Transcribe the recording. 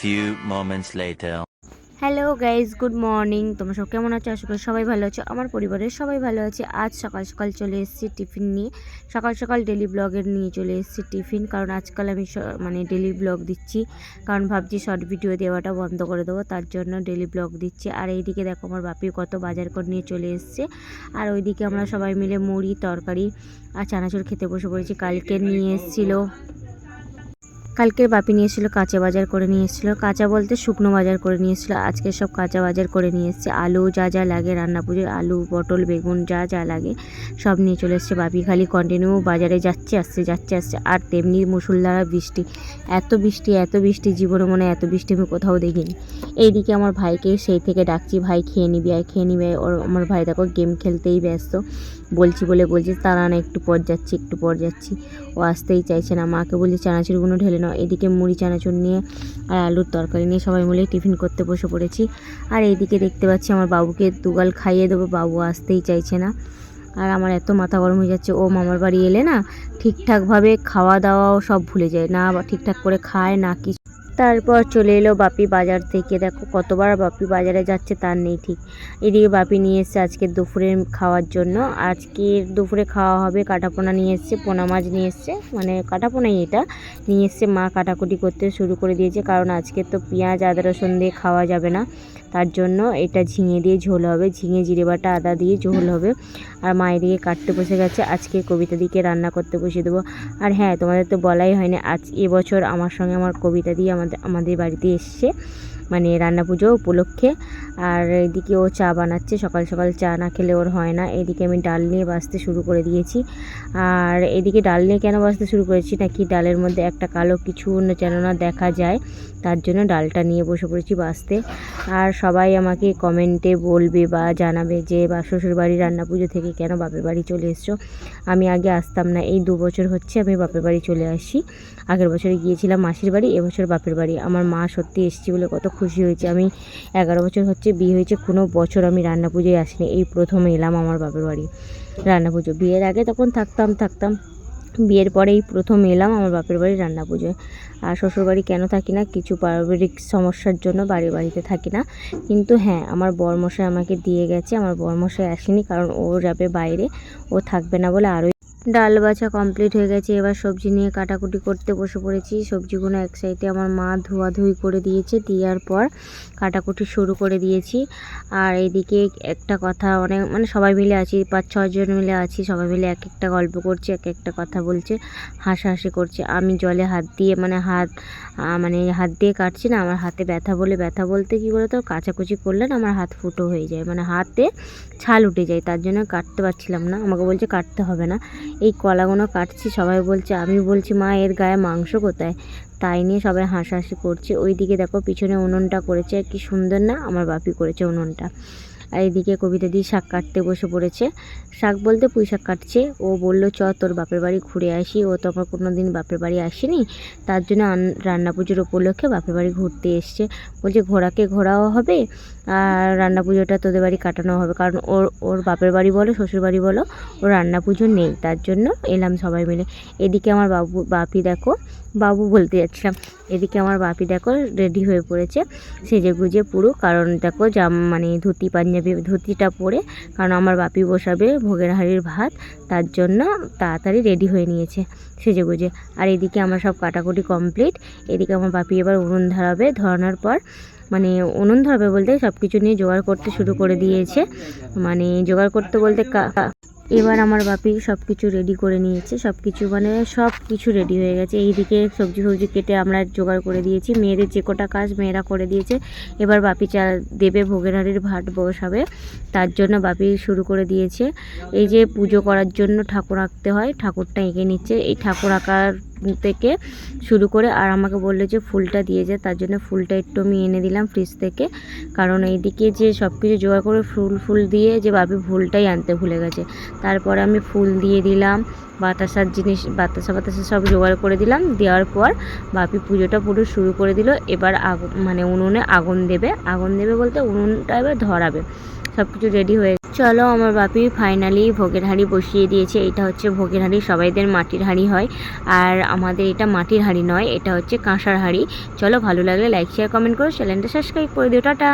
few moments later. Hello guys good morning তোমরা সব কেমন আছো? আশা করি সবাই ভালো আছো। আমার পরিবারের সবাই ভালো আছে। আজ সকাল সকাল চলে এসেছি টিফিন নিয়ে। সকাল সকাল ডেলি ব্লগের নিয়ে চলে এসেছি টিফিন। কারণ আজকাল আমি মানে ডেলি ব্লগ দিচ্ছি। কারণ ভাবছি শর্ট ভিডিও দেওয়াটা বন্ধ করে দেবো। তার জন্য ডেলি ব্লগ দিচ্ছি। আর এইদিকে দেখো আমার বাপি কত বাজার করে নিয়ে চলে এসছে। আর ওইদিকে আমরা সবাই মিলে মুড়ি, তরকারি আর চানাচুর খেতে বসে পড়েছি। কালকে নিয়ে এসেছিল কালকের বাপি নিয়ে এসেছিল কাঁচা বাজার করে নিয়ে এসেছিল কাঁচা বলতে শুকনো বাজার করে নিয়ে এসেছিল আজকে সব কাঁচা বাজার করে নিয়ে এসেছে। আলু যা যা লাগে রান্না পুজোর আলু, পটল, বেগুন যা যা লাগে সব নিয়ে চলে এসছে। বাপি খালি কন্টিনিউ বাজারে যাচ্ছে, আসছে যাচ্ছে, আসছে। আর তেমনি মুসুলধারা বৃষ্টি। এত বৃষ্টি এত বৃষ্টি, জীবনে মনে এত বৃষ্টি আমি কোথাও দেখিনি। এইদিকে আমার ভাইকে সেই থেকে ডাকছি, ভাই, খেয়ে নিবি আর খেয়ে নিবি। ওর আমার ভাই দেখো গেম খেলতেই ব্যস্ত। বলছি, বলে বলছি তারা না, একটু পর যাচ্ছি, একটু পর যাচ্ছি। ও আসতেই চাইছে না। মাকে বলছি, চানাচুরগুলো ঢেলে নাও এদিকে মুড়ি, চানাচুর নিয়ে আর আলুর তরকারি নিয়ে সবাই মিলে টিফিন করতে বসে পড়েছি। আর এইদিকে দেখতে পাচ্ছি আমার বাবুকে দুগাল খাইয়ে দেবো, বাবু আসতেই চাইছে না। আর আমার এত মাথা গরম হয়ে যাচ্ছে, ও মামার বাড়ি এলে না ঠিকঠাকভাবে খাওয়া দাওয়াও সব ভুলে যায়, না ঠিকঠাক করে খায়, না কিছু তারপর চলে এলো বাপি বাজার থেকে। দেখো কতবার বাপি বাজারে যাচ্ছে, তার নেই ঠিক। এদিকে বাপি নিয়ে এসছে আজকে দুপুরে খাওয়ার জন্য। আজকে দুপুরে খাওয়া হবে কাটাপোনা নিয়ে এসছে, পোনা মাছ নিয়ে এসছে। মানে কাটাপোনাই এটা। নিয়ে এসছে মা কাটাকুটি করতে শুরু করে দিয়েছে, কারণ আজকে তো পেঁয়াজ, আদা, রসুন দিয়ে খাওয়া যাবে না। তার জন্য এটা ঝিঙে দিয়ে ঝোল হবে। ঝিঙে, জিরে বাটা, আদা দিয়ে ঝোল হবে। আর মা এদিকে কাটতে বসে গেছে। আজকে কবিতা দিকে রান্না করতে বসে দেবো। আর হ্যাঁ তোমাদের তো বলাই হয়নি, আজ এবছর আমার সঙ্গে আমার কবিতা দিয়ে আমাদের আমাদের বাড়িতে এসছে। মানে রান্না পুজো উপলক্ষে। আর এদিকে ও চা বানাচ্ছে, সকাল সকাল চা না খেলে ওর হয় না। এদিকে আমি ডাল নিয়ে বাছতে শুরু করে দিয়েছি। আর এদিকে ডাল নিয়ে কেন বাছতে শুরু করেছি নাকি ডালের মধ্যে একটা কালো কিছু যেন না দেখা যায়, তার জন্য ডালটা নিয়ে বসে পড়েছি বাঁচতে। আর সবাই আমাকে কমেন্টে বলবে বা জানাবে যে, বা শ্বশুর বাড়ি রান্না পুজো থেকে কেন বাপের বাড়ি চলে এসছো? আমি আগে আসতাম না, এই দু বছর হচ্ছে আমি বাপের বাড়ি চলে আসি। আগের বছরে গিয়েছিলাম মাসির বাড়ি, এবছর বাপের বাড়ি। আমার মা সত্যি এসেছি বলে কত খুশি হয়েছে। আমি এগারো বছর হচ্ছে বিয়ে হয়েছে, কোনো বছর আমি রান্না পুজোয় আসিনি। এই প্রথম এলাম আমার বাপের বাড়ি রান্না পুজো বিয়ের আগে তখন থাকতাম থাকতাম। বিয়ের পরে এই প্রথম এলাম আমার বাপের বাড়ি রান্না পুজোয় আর শ্বশুরবাড়ি কেন থাকি না, কিছু পারিবারিক সমস্যার জন্য বাড়ি বাড়িতে থাকি না। কিন্তু হ্যাঁ আমার বরমশাই আমাকে দিয়ে গেছে, আমার বরমশাই আসেনি কারণ ও যাবে বাইরে, ও থাকবে না বলে আরোই ডাল বাছা কমপ্লিট হয়ে গেছে। এবার সবজি নিয়ে কাটাকুটি করতে বসে পড়েছি। সবজিগুলো এক সাইডে আমার মা ধোয়াধুয়ি করে দিয়েছে। দেওয়ার পর কাটাকুটি শুরু করে দিয়েছি। আর এদিকে একটা কথা, অনেক মানে সবাই মিলে আছি, পাঁচ ছজন মিলে আছি, সবাই মিলে এক একটা গল্প করছে, এক একটা কথা বলছে, হাসাহাসি করছে। আমি জলে হাত দিয়ে মানে হাত মানে হাত দিয়ে কাটছি না, আমার হাতে ব্যথা বলে ব্যথা বলতে কী বলে তো কাচাকুচি করলে না আমার হাত ফুটো হয়ে যায়। মানে হাতে ছাল উঠে যায়, তার জন্য কাটতে পারছিলাম না। আমাকে বলছে কাটতে হবে না। এই কলাগুলো কাটছি, সবাই বলছে, আমি বলছি, মা, এর গায়ে মাংস কোথায়? তাই নিয়ে সবাই হাসাহাসি করছে। ওইদিকে দেখো, পিছনে উনুনটা করেছে, কি সুন্দর না? আমার বাপি করেছে উনুনটা। আর এদিকে কবিতা দিয়ে শাক কাটতে বসে পড়েছে। শাক বলতে পুঁই শাক কাটছে। ও বলল, চ, তোর বাপের বাড়ি ঘুরে আসি। ও তো আমার কোনো দিন বাপের বাড়ি আসেনি। তার জন্য রান্না পুজোর উপলক্ষে বাপের বাড়ি ঘুরতে এসছে। বলছে, ঘোড়াকে ঘোরাও হবে আর রান্না পুজোটা তোদের বাড়ি কাটানো হবে। কারণ ওর ওর বাপের বাড়ি বলো, শ্বশুর বাড়ি বলো, ওর রান্না পুজো নেই। তার জন্য এলাম সবাই মিলে। এদিকে আমার বাবু, বাপি দেখো বাবু বলতে যাচ্ছিলাম, এদিকে আমার বাপি দেখো রেডি হয়ে পড়েছে, সেজে গুজে পুরো, কারণ দেখো জাম মানে ধুতি, পাঞ্জাবি, ধুতিটা পরে, কারণ আমার বাপি বসাবে ভোগের হাড়ির ভাত, তার জন্য তাড়াতাড়ি রেডি হয়ে নিয়েছে, সেজে গুজে। আর এদিকে আমার সব কাটাকুটি কমপ্লিট এদিকে আমার বাপি এবার উনুন ধরাবে, ধরানোর পর মানে উনুন ধরাবে বলতে সব কিছু নিয়ে জোগাড় করতে শুরু করে দিয়েছে মানে জোগাড় করতে বলতে এবার আমার বাপি সব কিছু রেডি করে নিয়েছে সব কিছু মানে সব কিছু রেডি হয়ে গেছে। এইদিকে সবজি ফবজি কেটে আমরা জোগাড় করে দিয়েছি, মেয়েদের যে কটা কাজ মেয়েরা করে দিয়েছে। এবার বাপি চা দেবে ভোগের ভাট বসাবে, তার জন্য বাপি শুরু করে দিয়েছে। এই যে পুজো করার জন্য ঠাকুর আঁকতে হয়, ঠাকুরটা এঁকে নিচ্ছে। এই ঠাকুর আঁকার থেকে শুরু করে আর আমাকে বলল যে ফুলটা দিয়ে যায় তার জন্য ফুলটা একটু আমি এনে দিলাম ফ্রিজ থেকে। কারণ এইদিকে যে সব কিছু জোগাড় করে ফুল ফুল দিয়ে যে বাপি ফুলটাই আনতে ভুলে গেছে। তারপরে আমি ফুল দিয়ে দিলাম, বাতাসার জিনিস, বাতাসা বাতাসা সব জোগাড় করে দিলাম। দেওয়ার পর বাপি পুজোটা পুরো শুরু করে দিল। এবার আগুন মানে উনুনে আগুন দেবে। আগুন দেবে বলতে উনুনটা এবার ধরাবে। সব কিছু রেডি হয়ে চলো, আমার বাপি ফাইনালি ভোগের হাঁড়ি বসিয়ে দিয়েছে। এটা হচ্ছে ভোগের হাঁড়ি, সবাইদের মাটির হাঁড়ি হয়। আর আমাদের এটা মাটির হাঁড়ি নয়, এটা হচ্ছে কাঁসার হাঁড়ি। চলো, ভালো লাগলে লাইক শেয়ার কমেন্ট করো চ্যানেলটা সাবস্ক্রাইব করে দিও, টাটা!